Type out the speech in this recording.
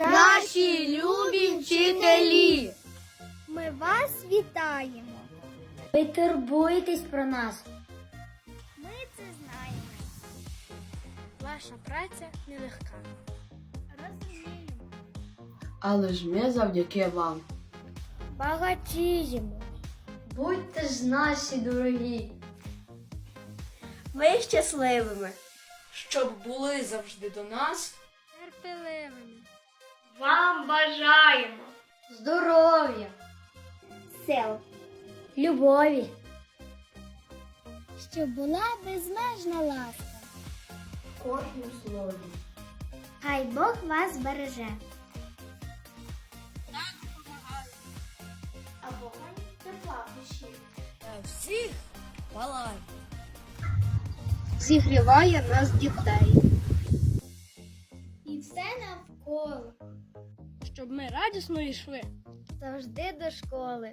Наші любі вчителі! Ми вас вітаємо. Ви турбуєтесь про нас. Ми це знаємо. Ваша праця нелегка. Розуміємо. Але ж ми завдяки вам. Багатіємо. Будьте ж наші дорогі. Ми щасливими. Щоб були завжди до нас. Терпеливими. Бажаємо! Здоров'я, Сил. любові. Щоб була безмежна ласка. Кожну слові. Хай Бог вас береже. А вогонь тепла в душі. Та всіх палай! Зігріває нас дітей. І все навколо. Ми радісно йшли. Завжди до школи.